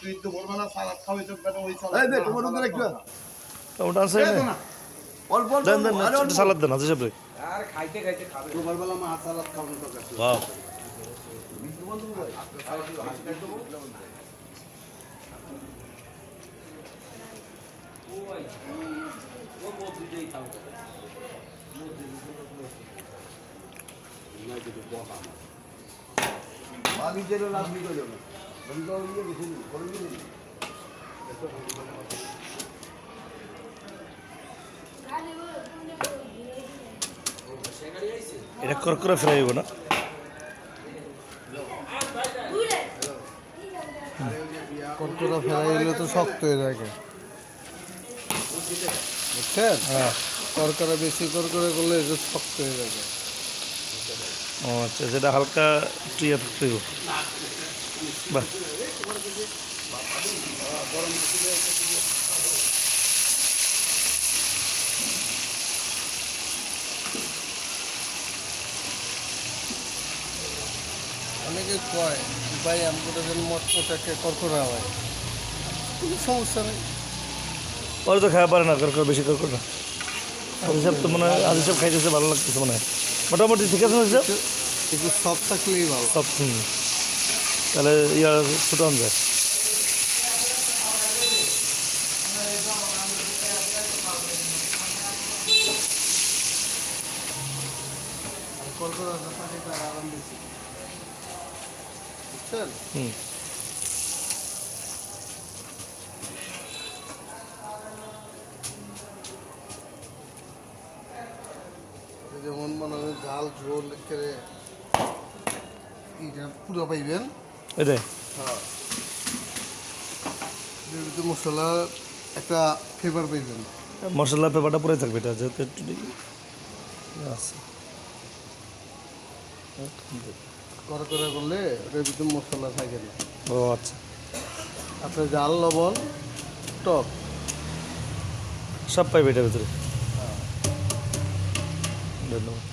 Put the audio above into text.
তুই তো ভোরবেলা সালাদ খাওয়াই তো বেটা ওই এই দে, তোমার উপরে একটু। ওটা আছে এই তো না। অল্প অল্প দেন দেন সালাদ দেন আছে সাহেব আর খাইতে খাইতে খাবে। দুপুরবেলা মাছ সালাদ খাওয়ানো দরকার ছিল। বাহ। ও বলছিই খাবে বালিশেরও রাজনীতি এটা করকরা ফ্রাই হইব না? কর্করা তো শক্ত হয়ে থাকে। বুঝছেন? হ্যাঁ। কর্করা বেশি কর্করা করলে এটা শক্ত হয়ে থাকে। ও আচ্ছা যেটা হালকা থাকতে বাহ। অনেকে কয় ভাই আমাদের যেন মত পোশাকে কর্করা হয়। কোনো সমস্যা নেই। ওরা তো খাওয়া পারে না করকর বেশি করকর না আদি সাহেব তো মনে হয় আদি সাহেব খাইতেছে ভালো লাগতেছে মনে হয়। মোটামুটি ঠিক আছে আদি সাহেব একটু সব থাকলেই ভালো। সব। তাহলে ইয়া ফুটান যায় যেমন মনে হয় ঝাল ঝোল করে এইটা পুরো পাইবেন। এটাই হ্যাঁ। মশলা একটা ফ্লেভার পাইবেন মশলা পেপারটা পুরাই থাকবে এটা যেহেতু একটু আছে করা করা করলে ওটার ভিতরে মশলা থাকে না। ও আচ্ছা। আপনার জাল লবণ টক। সব পাইবে এটার ভিতরে। ধন্যবাদ।